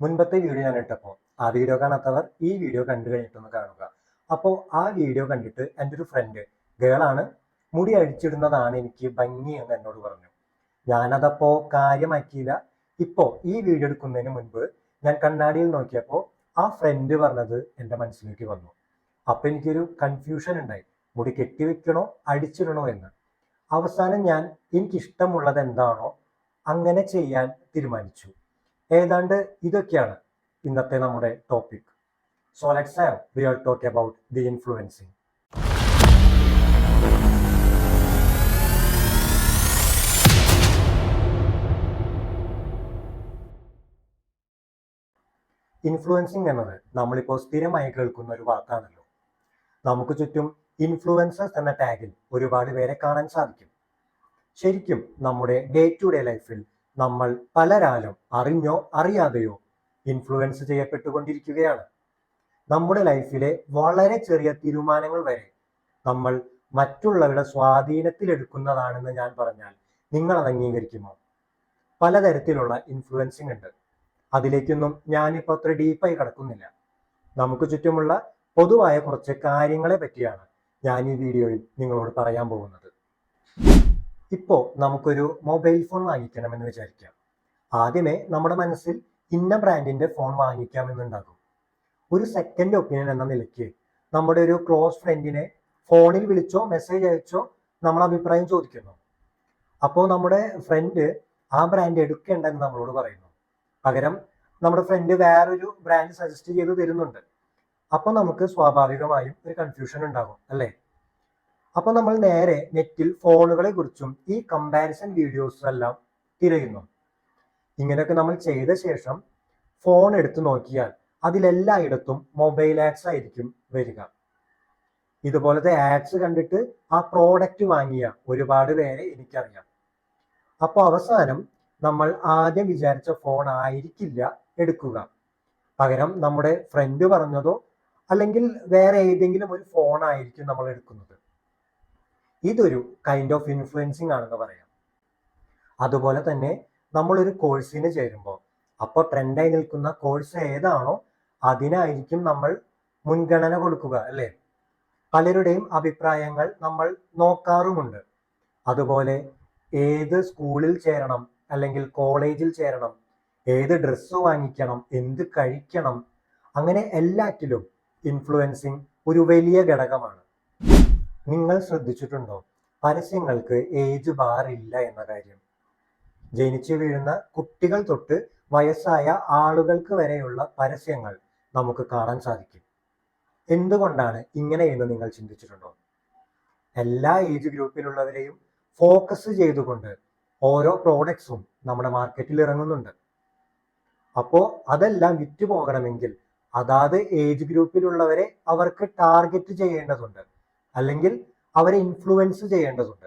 മുൻപത്തെ വീഡിയോ ഞാൻ ഇട്ടപ്പോൾ ആ വീഡിയോ കാണാത്തവർ ഈ വീഡിയോ കണ്ടു കഴിഞ്ഞിട്ടൊന്ന് കാണുക. അപ്പോൾ ആ വീഡിയോ കണ്ടിട്ട് എന്റെ ഒരു ഫ്രണ്ട് ഗേളാണ് മുടി അഴിച്ചിടുന്നതാണ് എനിക്ക് ഭംഗി എന്ന് എന്നോട് പറഞ്ഞു. ഞാനതപ്പോൾ കാര്യമാക്കിയില്ല. ഇപ്പോൾ ഈ വീഡിയോ എടുക്കുന്നതിന് മുൻപ് ഞാൻ കണ്ണാടിയിൽ നോക്കിയപ്പോൾ ആ ഫ്രണ്ട് പറഞ്ഞത് എന്റെ മനസ്സിലേക്ക് വന്നു. അപ്പം എനിക്കൊരു കൺഫ്യൂഷൻ ഉണ്ടായി. മുടി കെട്ടിവെക്കണോ അടിച്ചിടണോ എന്ന്. അവസാനം ഞാൻ എനിക്കിഷ്ടമുള്ളത് എന്താണോ അങ്ങനെ ചെയ്യാൻ തീരുമാനിച്ചു. ഏതാണ്ട് ഇതൊക്കെയാണ് ഇന്നത്തെ നമ്മുടെ topic so let's have we are talk about the influencing influencing എന്നത് നമ്മളിപ്പോൾ സ്ഥിരമായി കേൾക്കുന്ന ഒരു വാക്കാണല്ലോ. നമുക്ക് ചുറ്റും ഇൻഫ്ലുവൻസേഴ്സ് എന്ന ടാഗിൽ ഒരുപാട് പേരെ കാണാൻ സാധിക്കും. ശരിക്കും നമ്മുടെ ഡേ ടു ഡേ ലൈഫിൽ നമ്മൾ പലരാലും അറിഞ്ഞോ അറിയാതെയോ ഇൻഫ്ലുവൻസ് ചെയ്യപ്പെട്ടുകൊണ്ടിരിക്കുകയാണ്. നമ്മുടെ ലൈഫിലെ വളരെ ചെറിയ തീരുമാനങ്ങൾ വരെ നമ്മൾ മറ്റുള്ളവരുടെ സ്വാധീനത്തിലെടുക്കുന്നതാണെന്ന് ഞാൻ പറഞ്ഞാൽ നിങ്ങൾ അത് അംഗീകരിക്കുമോ? പലതരത്തിലുള്ള ഇൻഫ്ലുവൻസിങ് ഉണ്ട്. അതിലേക്കൊന്നും ഞാനിപ്പോൾ അത്ര ഡീപ്പായി കിടക്കുന്നില്ല. നമുക്ക് ചുറ്റുമുള്ള പൊതുവായ കുറച്ച് കാര്യങ്ങളെ പറ്റിയാണ് ഞാൻ ഈ വീഡിയോയിൽ നിങ്ങളോട് പറയാൻ പോകുന്നത്. ഇപ്പോൾ നമുക്കൊരു മൊബൈൽ ഫോൺ വാങ്ങിക്കണം എന്ന് വിചാരിക്കാം. ആദ്യമേ നമ്മുടെ മനസ്സിൽ ഇന്ന ബ്രാൻഡിന്റെ ഫോൺ വാങ്ങിക്കാമെന്നുണ്ടാകും. ഒരു സെക്കൻഡ് ഒപ്പീനിയൻ എന്ന നിലയ്ക്ക് നമ്മുടെ ഒരു ക്ലോസ് ഫ്രണ്ടിനെ ഫോണിൽ വിളിച്ചോ മെസ്സേജ് അയച്ചോ നമ്മൾ അഭിപ്രായം ചോദിക്കുന്നു. അപ്പോൾ നമ്മുടെ ഫ്രണ്ട് ആ ബ്രാൻഡ് എടുക്കേണ്ടെന്ന് നമ്മളോട് പറയുന്നു. പകരം നമ്മുടെ ഫ്രണ്ട് വേറൊരു ബ്രാൻഡ് സജസ്റ്റ് ചെയ്ത് തരുന്നുണ്ട്. അപ്പോൾ നമുക്ക് സ്വാഭാവികമായും ഒരു കൺഫ്യൂഷൻ ഉണ്ടാകും അല്ലേ? അപ്പോൾ നമ്മൾ നേരെ നെറ്റിൽ ഫോണുകളെ കുറിച്ചും ഈ കമ്പാരിസൺ വീഡിയോസും എല്ലാം തിരയുന്നു. ഇങ്ങനെയൊക്കെ നമ്മൾ ചെയ്ത ശേഷം ഫോൺ എടുത്തു നോക്കിയാൽ അതിലെല്ലായിടത്തും മൊബൈൽ ആപ്സ് ആയിരിക്കും വരിക. ഇതുപോലത്തെ ആപ്സ് കണ്ടിട്ട് ആ പ്രോഡക്റ്റ് വാങ്ങിയ ഒരുപാട് പേരെ എനിക്കറിയാം. അപ്പോൾ അവസാനം നമ്മൾ ആദ്യം വിചാരിച്ച ഫോൺ ആയിരിക്കില്ല എടുക്കുക. പകരം നമ്മുടെ ഫ്രണ്ട് പറഞ്ഞതോ അല്ലെങ്കിൽ വേറെ ഏതെങ്കിലും ഒരു ഫോൺ ആയിരിക്കും നമ്മൾ എടുക്കുന്നത്. ഇതൊരു കൈൻഡ് ഓഫ് ഇൻഫ്ലുവൻസിങ് ആണെന്ന് പറയാം. അതുപോലെ തന്നെ നമ്മളൊരു കോഴ്സിന് ചേരുമ്പോൾ അപ്പോൾ ട്രെൻഡായി നിൽക്കുന്ന കോഴ്സ് ഏതാണോ അതിനായിരിക്കും നമ്മൾ മുൻഗണന കൊടുക്കുക അല്ലേ? പലരുടെയും അഭിപ്രായങ്ങൾ നമ്മൾ നോക്കാറുമുണ്ട്. അതുപോലെ ഏത് സ്കൂളിൽ ചേരണം അല്ലെങ്കിൽ കോളേജിൽ ചേരണം ഏത് ഡ്രസ്സ് വാങ്ങിക്കണം എന്ത് കഴിക്കണം അങ്ങനെ എല്ലാറ്റിലും ഇൻഫ്ലുവൻസിങ് ഒരു വലിയ ഘടകമാണ്. നിങ്ങൾ ശ്രദ്ധിച്ചിട്ടുണ്ടോ? പരസ്യങ്ങൾക്ക് ഏജ് ബാർ ഇല്ല എന്ന കാര്യം. ജനിച്ചു വീഴുന്ന കുട്ടികൾ തൊട്ട് വയസ്സായ ആളുകൾക്ക് വരെയുള്ള പരസ്യങ്ങൾ നമുക്ക് കാണാൻ സാധിക്കും. എന്തുകൊണ്ടാണ് ഇങ്ങനെ എന്ന് നിങ്ങൾ ചിന്തിച്ചിട്ടുണ്ടോ? എല്ലാ ഏജ് ഗ്രൂപ്പിലുള്ളവരെയും ഫോക്കസ് ചെയ്തുകൊണ്ട് ഓരോ പ്രോഡക്ട്സും നമ്മുടെ മാർക്കറ്റിൽ ഇറങ്ങുന്നുണ്ട്. അപ്പോൾ അതെല്ലാം വിറ്റ് പോകണമെങ്കിൽ അതാത് ഏജ് ഗ്രൂപ്പിലുള്ളവരെ അവർക്ക് ടാർഗറ്റ് ചെയ്യേണ്ടതുണ്ട്. അല്ലെങ്കിൽ അവരെ ഇൻഫ്ലുവൻസ് ചെയ്യേണ്ടതുണ്ട്.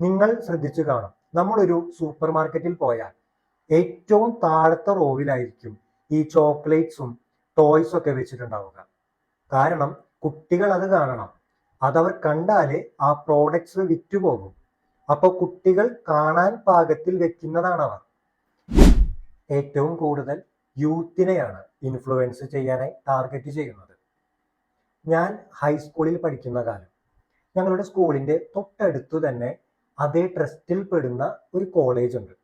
നിങ്ങൾ ശ്രദ്ധിച്ചു കാണും. നമ്മളൊരു സൂപ്പർ മാർക്കറ്റിൽ പോയാൽ ഏറ്റവും താഴത്തെ റോവിലായിരിക്കും ഈ ചോക്ലേറ്റ്സും ടോയ്സും ഒക്കെ വെച്ചിട്ടുണ്ടാവുക. കാരണം കുട്ടികൾ അത് കാണണം. അതവർ കണ്ടാലേ ആ പ്രോഡക്ട്സ് വിറ്റുപോകും. അപ്പോൾ കുട്ടികൾ കാണാൻ പാകത്തിൽ വെക്കുന്നതാണ് അവർ. ഏറ്റവും കൂടുതൽ യൂത്തിനെയാണ് ഇൻഫ്ലുവൻസ് ചെയ്യാനായി ടാർഗറ്റ് ചെയ്യുന്നത്. ഞാൻ ഹൈസ്കൂളിൽ പഠിക്കുന്ന കാലം. ഞങ്ങളുടെ സ്കൂളിന്റെ തൊട്ടടുത്തു തന്നെ അതേ ട്രസ്റ്റിൽ പെടുന്ന ഒരു കോളേജ് ഉണ്ട്.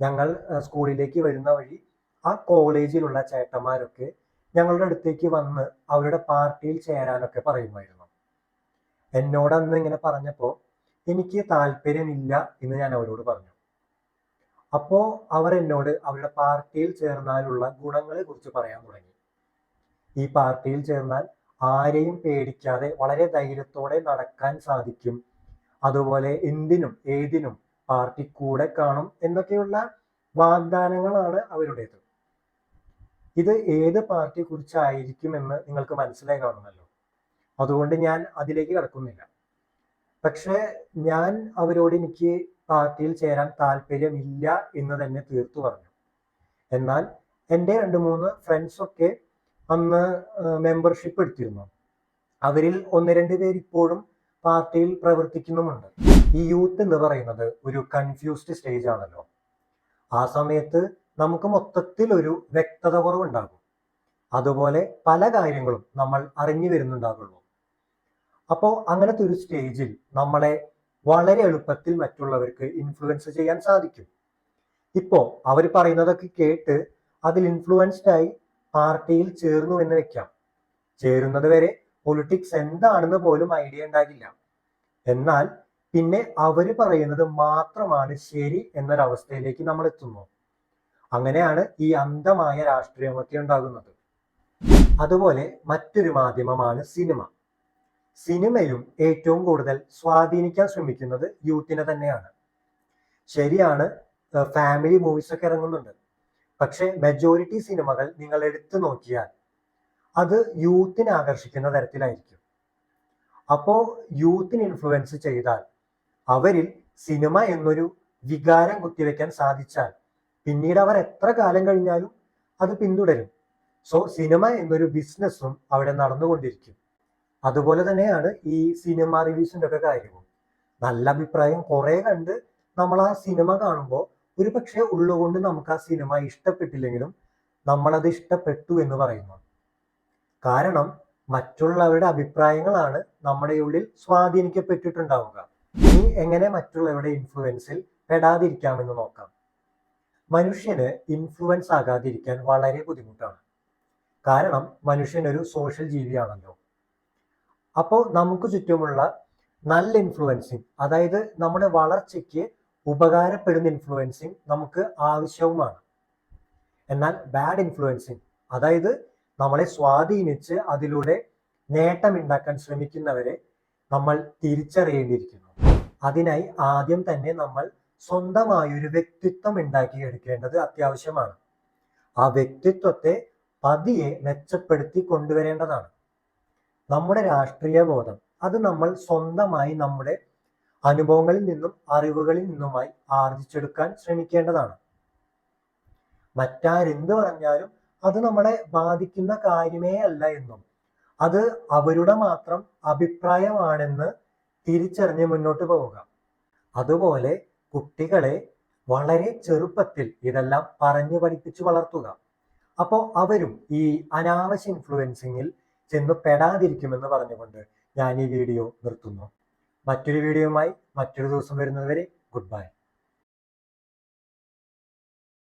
ഞങ്ങൾ സ്കൂളിലേക്ക് വരുന്ന വഴി ആ കോളേജിലുള്ള ചേട്ടന്മാരൊക്കെ ഞങ്ങളുടെ അടുത്തേക്ക് വന്ന് അവരുടെ പാർട്ടിയിൽ ചേരാനൊക്കെ പറയുമായിരുന്നു. എന്നോട് അന്ന് ഇങ്ങനെ പറഞ്ഞപ്പോൾ എനിക്ക് താല്പര്യമില്ല എന്ന് ഞാൻ അവരോട് പറഞ്ഞു. അപ്പോൾ അവർ എന്നോട് അവരുടെ പാർട്ടിയിൽ ചേർന്നാലുള്ള ഗുണങ്ങളെ കുറിച്ച് പറയാൻ തുടങ്ങി. ഈ പാർട്ടിയിൽ ചേർന്നാൽ ആരെയും പേടിക്കാതെ വളരെ ധൈര്യത്തോടെ നടക്കാൻ സാധിക്കും. അതുപോലെ എന്തിനും ഏതിനും പാർട്ടി കൂടെ കാണും എന്നൊക്കെയുള്ള വാഗ്ദാനങ്ങളാണ് അവരുടേത്. ഇത് ഏത് പാർട്ടിയെ കുറിച്ചായിരിക്കും എന്ന് നിങ്ങൾക്ക് മനസ്സിലായി കാണുമല്ലോ. അതുകൊണ്ട് ഞാൻ അതിലേക്ക് കടക്കുന്നില്ല. പക്ഷേ ഞാൻ അവരോട് എനിക്ക് പാർട്ടിയിൽ ചേരാൻ താല്പര്യമില്ല എന്ന് തന്നെ തീർത്തു പറഞ്ഞു. എന്നാൽ എന്റെ രണ്ട് മൂന്ന് ഫ്രണ്ട്സ് ഒക്കെ അന്ന് മെമ്പർഷിപ്പ് എടുത്തിരുന്നു. അവരിൽ ഒന്ന് രണ്ട് പേര് ഇപ്പോഴും പാർട്ടിയിൽ പ്രവർത്തിക്കുന്നുമുണ്ട്. ഈ യൂത്ത് എന്ന് പറയുന്നത് ഒരു കൺഫ്യൂസ്ഡ് സ്റ്റേജ് ആണല്ലോ. ആ സമയത്ത് നമുക്ക് മൊത്തത്തിൽ ഒരു വ്യക്തത കുറവുണ്ടാകും. അതുപോലെ പല കാര്യങ്ങളും നമ്മൾ അറിഞ്ഞു വരുന്നുണ്ടാകുള്ളൂ. അപ്പോൾ അങ്ങനത്തെ ഒരു സ്റ്റേജിൽ നമ്മളെ വളരെ എളുപ്പത്തിൽ മറ്റുള്ളവർക്ക് ഇൻഫ്ലുവൻസ് ചെയ്യാൻ സാധിക്കും. ഇപ്പോ അവർ പറയുന്നതൊക്കെ കേട്ട് അതിൽ ഇൻഫ്ലുവൻസ്ഡ് ആയി പാർട്ടിയിൽ ചേർന്നു എന്ന് വെക്കാം. ചേരുന്നത് വരെ പൊളിറ്റിക്സ് എന്താണെന്ന് പോലും ഐഡിയ ഉണ്ടാകില്ല. എന്നാൽ പിന്നെ അവർ പറയുന്നത് മാത്രമാണ് ശരി എന്നൊരവസ്ഥയിലേക്ക് നമ്മൾ എത്തുന്നു. അങ്ങനെയാണ് ഈ അന്ധമായ രാഷ്ട്രീയമൊക്കെ ഉണ്ടാകുന്നത്. അതുപോലെ മറ്റൊരു മാധ്യമമാണ് സിനിമ. സിനിമയും ഏറ്റവും കൂടുതൽ സ്വാധീനിക്കാൻ ശ്രമിക്കുന്നത് യൂത്തിനെ തന്നെയാണ്. ശരിയാണ് ഫാമിലി മൂവീസ് ഒക്കെ ഇറങ്ങുന്നുണ്ട്. പക്ഷെ മെജോറിറ്റി സിനിമകൾ നിങ്ങൾ എടുത്തു നോക്കിയാൽ അത് യൂത്തിനെ ആകർഷിക്കുന്ന തരത്തിലായിരിക്കും. അപ്പോൾ യൂത്തിനെ ഇൻഫ്ലുവൻസ് ചെയ്താൽ അവരിൽ സിനിമ എന്നൊരു വികാരം കുത്തിവെക്കാൻ സാധിച്ചാൽ പിന്നീട് അവർ എത്ര കാലം കഴിഞ്ഞാലും അത് പിന്തുടരും. സോ സിനിമ എന്നൊരു ബിസിനസ്സും അവിടെ നടന്നുകൊണ്ടിരിക്കും. അതുപോലെ തന്നെയാണ് ഈ സിനിമ റിവ്യൂസിന്റെ ഒക്കെ കാര്യവും. നല്ല അഭിപ്രായം കുറേ കണ്ട് നമ്മൾ ആ സിനിമ കാണുമ്പോൾ ഒരു പക്ഷേ ഉള്ളുകൊണ്ട് നമുക്ക് ആ സിനിമ ഇഷ്ടപ്പെട്ടില്ലെങ്കിലും നമ്മളത് ഇഷ്ടപ്പെട്ടു എന്ന് പറയുന്നു. കാരണം മറ്റുള്ളവരുടെ അഭിപ്രായങ്ങളാണ് നമ്മുടെ ഉള്ളിൽ സ്വാധീനിക്കപ്പെട്ടിട്ടുണ്ടാവുക. ഇനി എങ്ങനെ മറ്റുള്ളവരുടെ ഇൻഫ്ലുവൻസിൽ പെടാതിരിക്കാമെന്ന് നോക്കാം. മനുഷ്യന് ഇൻഫ്ലുവൻസ് ആകാതിരിക്കാൻ വളരെ ബുദ്ധിമുട്ടാണ്. കാരണം മനുഷ്യൻ ഒരു സോഷ്യൽ ജീവിയാണല്ലോ. അപ്പോൾ നമുക്ക് ചുറ്റുമുള്ള നല്ല ഇൻഫ്ലുവൻസിങ് അതായത് നമ്മുടെ വളർച്ചയ്ക്ക് ഉപകാരപ്പെടുന്ന ഇൻഫ്ലുവൻസിങ് നമുക്ക് ആവശ്യവുമാണ്. എന്നാൽ ബാഡ് ഇൻഫ്ലുവൻസിങ് അതായത് നമ്മളെ സ്വാധീനിച്ച് അതിലൂടെ നേട്ടമുണ്ടാക്കാൻ ശ്രമിക്കുന്നവരെ നമ്മൾ തിരിച്ചറിയേണ്ടിയിരിക്കുന്നു. അതിനായി ആദ്യം തന്നെ നമ്മൾ സ്വന്തമായ ഒരു വ്യക്തിത്വം ഉണ്ടാക്കിയെടുക്കേണ്ടത് അത്യാവശ്യമാണ്. ആ വ്യക്തിത്വത്തെ പതിയെ മെച്ചപ്പെടുത്തി കൊണ്ടുവരേണ്ടതാണ്. നമ്മുടെ രാഷ്ട്രീയ ബോധം അത് നമ്മൾ സ്വന്തമായി നമ്മുടെ അനുഭവങ്ങളിൽ നിന്നും അറിവുകളിൽ നിന്നുമായി ആർജിച്ചെടുക്കാൻ ശ്രമിക്കേണ്ടതാണ്. മറ്റാരെന്ത് പറഞ്ഞാലും അത് നമ്മളെ ബാധിക്കുന്ന കാര്യമേ അല്ല എന്നും അത് അവരുടെ മാത്രം അഭിപ്രായമാണെന്ന് തിരിച്ചറിഞ്ഞ് മുന്നോട്ട് പോവുക. അതുപോലെ കുട്ടികളെ വളരെ ചെറുപ്പത്തിൽ ഇതെല്ലാം പറഞ്ഞു പഠിപ്പിച്ചു വളർത്തുക. അപ്പോൾ അവരും ഈ അനാവശ്യ ഇൻഫ്ലുവൻസിങ്ങിൽ ചെന്ന് പെടാതിരിക്കുമെന്ന് പറഞ്ഞുകൊണ്ട് ഞാൻ ഈ വീഡിയോ നിർത്തുന്നു. മറ്റൊരു വീഡിയോയുമായി മറ്റൊരു ദിവസം വരുന്നതുവരെ ഗുഡ് ബൈ.